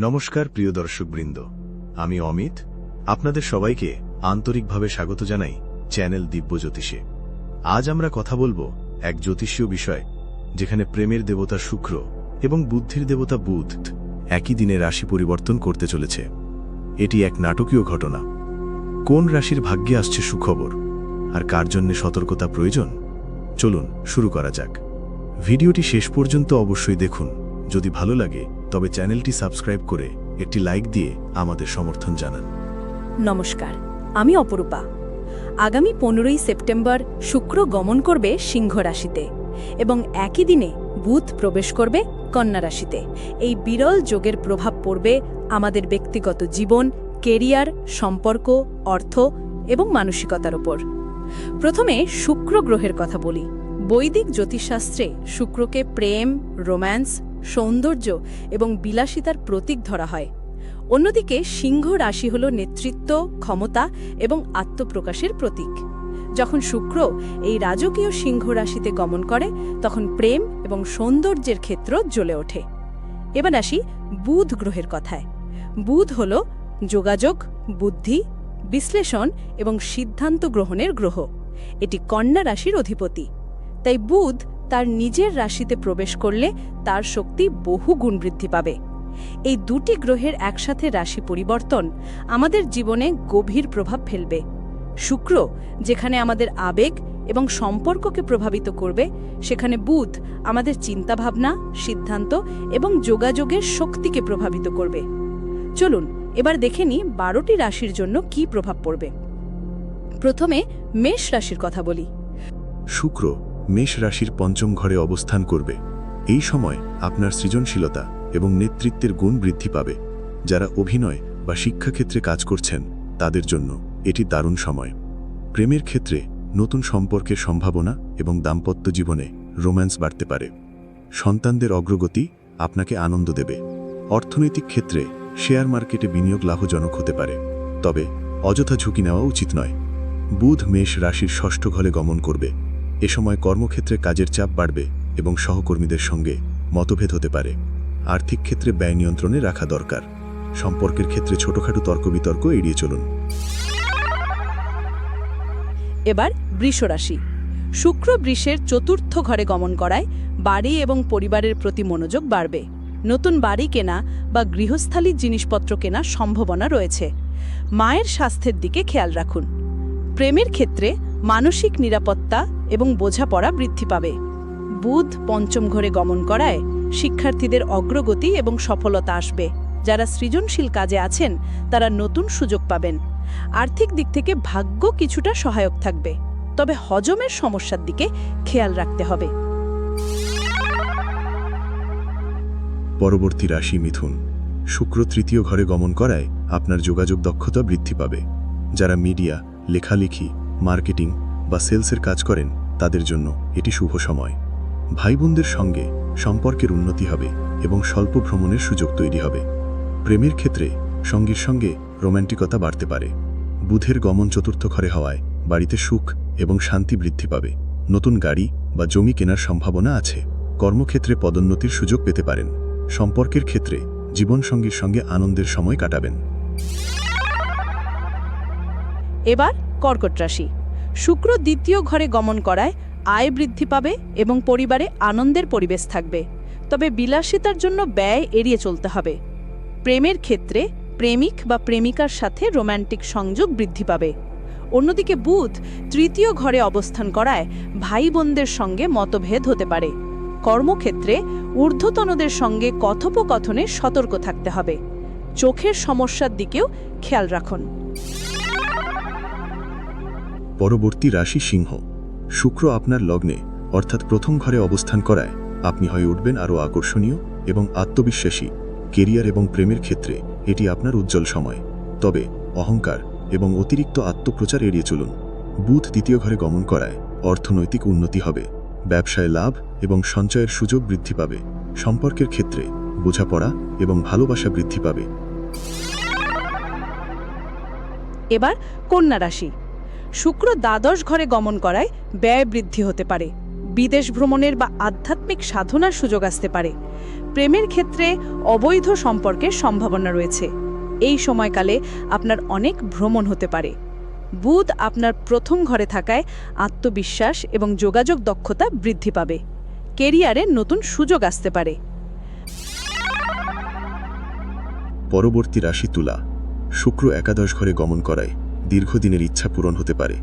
নমস্কার, প্রিয় দর্শকবৃন্দ। আমি অমিত। আপনাদের সবাইকে আন্তরিকভাবে স্বাগত জানাই চ্যানেল দিব্য জ্যোতিষে আজ আমরা কথা বলব এক জ্যোতিষীয় বিষয়, যেখানে প্রেমের দেবতা শুক্র এবং বুদ্ধির দেবতা বুধ একই দিনে রাশি পরিবর্তন করতে চলেছে। এটি এক নাটকীয় ঘটনা। কোন রাশির ভাগ্যে আসছে সুখবর? আর কার জন্যে সতর্কতা প্রয়োজন? চলুন শুরু করা যাক। ভিডিওটি শেষ পর্যন্ত অবশ্যই দেখুন। যদি ভালো লাগে, তবে চ্যানেলটি সাবস্ক্রাইব করে একটি লাইক দিয়ে আমাদের সমর্থন জানান। নমস্কার, আমি অপরূপা। আগামী পনেরোই সেপ্টেম্বর শুক্র গমন করবে সিংহ রাশিতে এবং একই দিনে বুধ প্রবেশ করবে কন্যা রাশিতে। এই বিরল যোগের প্রভাব পড়বে আমাদের ব্যক্তিগত জীবন, কেরিয়ার, সম্পর্ক, অর্থ এবং মানসিকতার ওপর প্রথমে শুক্র গ্রহের কথা বলি। বৈদিক জ্যোতিষশাস্ত্রে শুক্রকে প্রেম, রোম্যান্স সৌন্দর্য এবং বিলাসিতার প্রতীক ধরা হয়। অন্যদিকে সিংহ রাশি হল নেতৃত্ব, ক্ষমতা এবং আত্মপ্রকাশের প্রতীক। যখন শুক্র এই রাজকীয় সিংহ রাশিতে গমন করে, তখন প্রেম এবং সৌন্দর্যের ক্ষেত্র জ্বলে ওঠে। এবার আসি বুধ গ্রহের কথায়। বুধ হল যোগাযোগ, বুদ্ধি, বিশ্লেষণ এবং সিদ্ধান্ত গ্রহণের গ্রহ। এটি কন্যা রাশির অধিপতি। তাই বুধ তার নিজের রাশিতে প্রবেশ করলে তার শক্তি বহু গুণ বৃদ্ধি পাবে। এই দুটি গ্রহের একসাথে রাশি পরিবর্তন আমাদের জীবনে গভীর প্রভাব ফেলবে। শুক্র, যেখানে আমাদের আবেগ এবং সম্পর্ককে প্রভাবিত করবে, সেখানে বুধ আমাদের চিন্তাভাবনা, সিদ্ধান্ত এবং যোগাযোগের শক্তিকে প্রভাবিত করবে। চলুন, এবার দেখে নিই বারোটি রাশির জন্য কি প্রভাব পড়বে। প্রথমে মেষ রাশির কথা বলি। শুক্র মেষ রাশির পঞ্চম ঘরে অবস্থান করবে। এই সময় আপনার সৃজনশীলতা এবং নেতৃত্বের গুণ বৃদ্ধি পাবে। যারা অভিনয় বা শিক্ষাক্ষেত্রে কাজ করছেন, তাদের জন্য এটি দারুণ সময়। প্রেমের ক্ষেত্রে নতুন সম্পর্কের সম্ভাবনা এবং দাম্পত্য জীবনে রোম্যান্স বাড়তে পারে। সন্তানদের অগ্রগতি আপনাকে আনন্দ দেবে। অর্থনৈতিক ক্ষেত্রে শেয়ার মার্কেটে বিনিয়োগ লাভজনক হতে পারে। তবে অযথা ঝুঁকি নেওয়া উচিত নয়। বুধ মেষ রাশির ষষ্ঠ ঘরে গমন করবে। এ সময় কর্মক্ষেত্রে কাজের চাপ বাড়বে এবং সহকর্মীদের সঙ্গে মতভেদ হতে পারে। আর্থিক ক্ষেত্রে ব্যয় নিয়ন্ত্রণে রাখা দরকার। সম্পর্কের ক্ষেত্রে ছোটখাটো তর্ক বিতর্ক এড়িয়ে চলুন। এবার বৃষ রাশি শুক্র বৃষের চতুর্থ ঘরে গমন করায় বাড়ি এবং পরিবারের প্রতি মনোযোগ বাড়বে। নতুন বাড়ি কেনা বা গৃহস্থালির জিনিসপত্র কেনার সম্ভাবনা রয়েছে। মায়ের স্বাস্থ্যের দিকে খেয়াল রাখুন। প্রেমের ক্ষেত্রে মানসিক নিরাপত্তা এবং বোঝাপড়া বৃদ্ধি পাবে। বুধ পঞ্চম ঘরে গমন করায় শিক্ষার্থীদের অগ্রগতি এবং সফলতা আসবে। যারা সৃজনশীল কাজে আছেন, তারা নতুন সুযোগ পাবেন। আর্থিক দিক থেকে ভাগ্য কিছুটা সহায়ক থাকবে। তবে হজমের সমস্যার দিকে খেয়াল রাখতে হবে। পরবর্তী রাশি মিথুন। শুক্র তৃতীয় ঘরে গমন করায় আপনার যোগাযোগ দক্ষতা বৃদ্ধি পাবে। যারা মিডিয়া, লেখালেখি মার্কেটিং বা সেলসের কাজ করেন তাদের জন্য এটি শুভ সময়। ভাই সঙ্গে সম্পর্কের উন্নতি হবে এবং স্বল্প ভ্রমণের সুযোগ তৈরি হবে। প্রেমের ক্ষেত্রে সঙ্গীর সঙ্গে রোম্যান্টিকতা বাড়তে পারে। বুধের গমন চতুর্থ ঘরে হওয়ায় বাড়িতে সুখ এবং শান্তি বৃদ্ধি পাবে। নতুন গাড়ি বা জমি কেনার সম্ভাবনা আছে। কর্মক্ষেত্রে পদোন্নতির সুযোগ পেতে পারেন। সম্পর্কের ক্ষেত্রে জীবনসঙ্গীর সঙ্গে আনন্দের সময় কাটাবেন। এবার কর্কট রাশি। শুক্র দ্বিতীয় ঘরে গমন করায় আয় বৃদ্ধি পাবে এবং পরিবারে আনন্দের পরিবেশ থাকবে। তবে বিলাসিতার জন্য ব্যয় এড়িয়ে চলতে হবে। প্রেমের ক্ষেত্রে প্রেমিক বা প্রেমিকার সাথে রোম্যান্টিক সংযোগ বৃদ্ধি পাবে। অন্যদিকে বুধ তৃতীয় ঘরে অবস্থান করায় ভাই বোনদের সঙ্গে মতভেদ হতে পারে। কর্মক্ষেত্রে ঊর্ধ্বতনদের সঙ্গে কথোপকথনে সতর্ক থাকতে হবে। চোখের সমস্যার দিকেও খেয়াল রাখুন। পরবর্তী রাশি সিংহ। শুক্র আপনার লগ্নে, অর্থাৎ প্রথম ঘরে অবস্থান করায়। আপনি হয়ে উঠবেন আরও আকর্ষণীয় এবং আত্মবিশ্বাসী। কেরিয়ার এবং প্রেমের ক্ষেত্রে এটি আপনার উজ্জ্বল সময়। তবে অহংকার এবং অতিরিক্ত আত্মপ্রচার এড়িয়ে চলুন। বুধ দ্বিতীয় ঘরে গমন করায়, অর্থনৈতিক উন্নতি হবে। ব্যবসায় লাভ এবং সঞ্চয়ের সুযোগ বৃদ্ধি পাবে। সম্পর্কের ক্ষেত্রে বোঝাপড়া এবং ভালোবাসা বৃদ্ধি পাবে। এবার কন্যা রাশি। শুক্র দ্বাদশ ঘরে গমন করায় ব্যয় বৃদ্ধি হতে পারে। বিদেশ ভ্রমণের বা আধ্যাত্মিক সাধনার সুযোগ আসতে পারে। প্রেমের ক্ষেত্রে অবৈধ সম্পর্কের সম্ভাবনা রয়েছে। এই সময়কালে আপনার অনেক ভ্রমণ হতে পারে। বুধ আপনার প্রথম ঘরে থাকায় আত্মবিশ্বাস এবং যোগাযোগ দক্ষতা বৃদ্ধি পাবে। কেরিয়ারে নতুন সুযোগ আসতে পারে। পরবর্তী রাশি তুলা। শুক্র একাদশ ঘরে গমন করায় দীর্ঘদিনের ইচ্ছা পূরণ হতে পারে।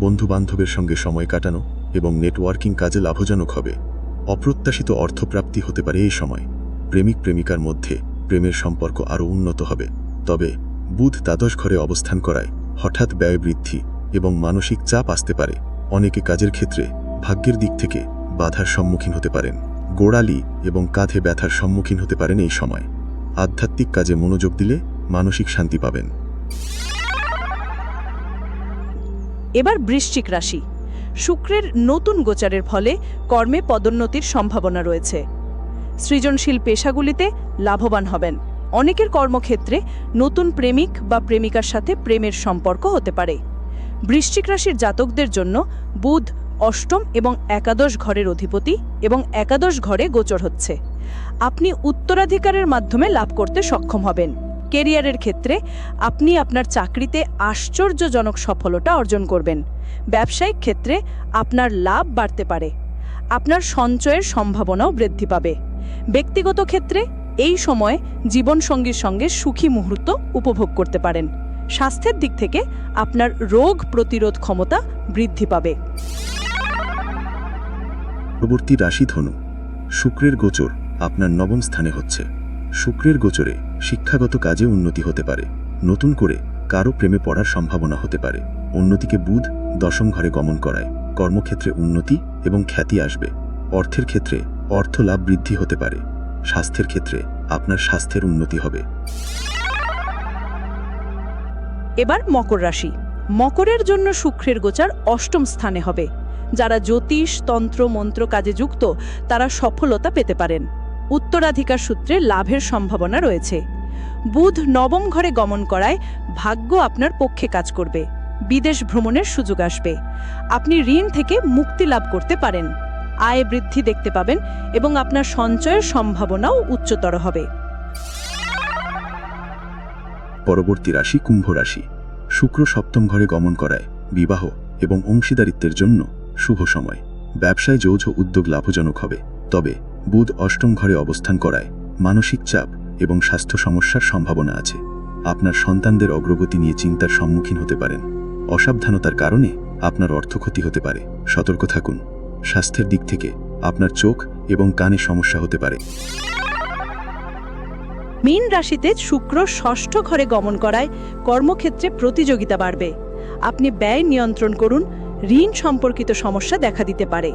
বন্ধু বান্ধবের সঙ্গে সময় কাটানো এবং নেটওয়ার্কিং কাজে লাভজনক হবে। অপ্রত্যাশিত অর্থপ্রাপ্তি হতে পারে এই সময়। প্রেমিক প্রেমিকার মধ্যে প্রেমের সম্পর্ক আরও উন্নত হবে। তবে বুধ দ্বাদশ ঘরে অবস্থান করায় হঠাৎ ব্যয় বৃদ্ধি এবং মানসিক চাপ আসতে পারে। অনেকে কাজের ক্ষেত্রে ভাগ্যের দিক থেকে বাধার সম্মুখীন হতে পারেন। গোড়ালি এবং কাঁধে ব্যথার সম্মুখীন হতে পারেন এই সময়। আধ্যাত্মিক কাজে মনোযোগ দিলে মানসিক শান্তি পাবেন। এবার বৃশ্চিক রাশি। শুক্রের নতুন গোচারের ফলে কর্মে পদোন্নতির সম্ভাবনা রয়েছে। সৃজনশীল পেশাগুলিতে লাভবান হবেন। অনেকের কর্মক্ষেত্রে নতুন প্রেমিক বা প্রেমিকার সাথে প্রেমের সম্পর্ক হতে পারে। বৃশ্চিক রাশির জাতকদের জন্য বুধ অষ্টম এবং একাদশ ঘরের অধিপতি এবং একাদশ ঘরে গোচর হচ্ছে। আপনি উত্তরাধিকারের মাধ্যমে লাভ করতে সক্ষম হবেন। কেরিয়ারের ক্ষেত্রে আপনি আপনার চাকরিতে আশ্চর্যজনক সফলতা অর্জন করবেন। ব্যবসায়িক ক্ষেত্রে আপনার লাভ বাড়তে পারে। আপনার সঞ্চয়ের সম্ভাবনাও বৃদ্ধি পাবে। ব্যক্তিগত ক্ষেত্রে এই সময় জীবনসঙ্গীর সঙ্গে সুখী মুহূর্ত উপভোগ করতে পারেন। স্বাস্থ্যের দিক থেকে আপনার রোগ প্রতিরোধ ক্ষমতা বৃদ্ধি পাবে। পরবর্তী রাশি ধনু। শুক্রের গোচর আপনার নবম স্থানে হচ্ছে। শুক্রের গোচরে শিক্ষাগত কাজে উন্নতি হতে পারে। নতুন করে কারও প্রেমে পড়ার সম্ভাবনা হতে পারে। অন্যদিকে বুধ দশম ঘরে গমন করায়। কর্মক্ষেত্রে উন্নতি এবং খ্যাতি আসবে। অর্থের ক্ষেত্রে অর্থ লাভ বৃদ্ধি হতে পারে। স্বাস্থ্যের ক্ষেত্রে আপনার স্বাস্থ্যের উন্নতি হবে। এবার মকর রাশি। মকরের জন্য শুক্রের গোচার অষ্টম স্থানে হবে। যারা জ্যোতিষ, তন্ত্র, মন্ত্র কাজে যুক্ত, তারা সফলতা পেতে পারেন। উত্তরাধিকার সূত্রে লাভের সম্ভাবনা রয়েছে। বুধ নবম ঘরে গমন করায় ভাগ্য আপনার পক্ষে কাজ করবে। বিদেশ ভ্রমণের সুযোগ আসবে। আপনি ঋণ থেকে মুক্তি লাভ করতে পারেন। আয় বৃদ্ধি দেখতে পাবেন এবং আপনার সঞ্চয়ের সম্ভাবনাও উচ্চতর হবে। পরবর্তী রাশি কুম্ভ রাশি। শুক্র সপ্তম ঘরে গমন করায় বিবাহ এবং অংশীদারিত্বের জন্য শুভ সময়। ব্যবসায় যৌথ উদ্যোগ লাভজনক হবে। তবে বুধ অষ্টম ঘরে অবস্থান করায় মানসিক চাপ এবং স্বাস্থ্য সমস্যার সম্ভাবনা আছে। আপনার সন্তানদের অগ্রগতি নিয়ে চিন্তার সম্মুখীন হতে পারেন। অসাবধানতার কারণে আপনার অর্থক্ষতি হতে পারে। সতর্ক থাকুন। স্বাস্থ্যের দিক থেকে আপনার চোখ এবং কানে সমস্যা হতে পারে। মীন রাশিতে শুক্র ষষ্ঠ ঘরে গমন করায় কর্মক্ষেত্রে প্রতিযোগিতা বাড়বে। আপনি ব্যয় নিয়ন্ত্রণ করুন, ঋণ সম্পর্কিত সমস্যা দেখা দিতে পারে।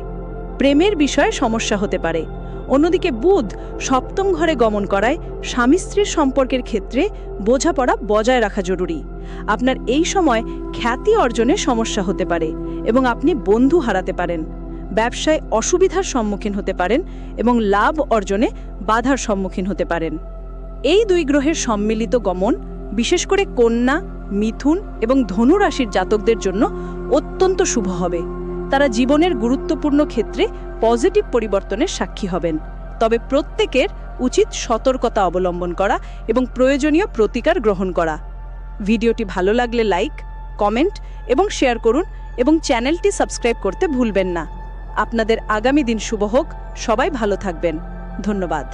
প্রেমের বিষয়ে সমস্যা হতে পারে। অন্যদিকে বুধ সপ্তম ঘরে গমন করায় স্বামী স্ত্রীর সম্পর্কের ক্ষেত্রে বোঝাপড়া বজায় রাখা জরুরি। আপনার এই সময় খ্যাতি অর্জনে সমস্যা হতে পারে এবং আপনি বন্ধু হারাতে পারেন। ব্যবসায় অসুবিধার সম্মুখীন হতে পারেন এবং লাভ অর্জনে বাধার সম্মুখীন হতে পারেন। এই দুই গ্রহের সম্মিলিত গমন, বিশেষ করে কন্যা, মিথুন এবং ধনু রাশির জাতকদের জন্য অত্যন্ত শুভ হবে। তারা জীবনের গুরুত্বপূর্ণ ক্ষেত্রে পজিটিভ পরিবর্তনের সাক্ষী হবেন। তবে প্রত্যেকের উচিত সতর্কতা অবলম্বন করা এবং প্রয়োজনীয় প্রতিকার গ্রহণ করা। ভিডিওটি ভালো লাগলে লাইক, কমেন্ট এবং শেয়ার করুন এবং চ্যানেলটি সাবস্ক্রাইব করতে ভুলবেন না। আপনাদের আগামী দিন শুভ হোক। সবাই ভালো থাকবেন। ধন্যবাদ।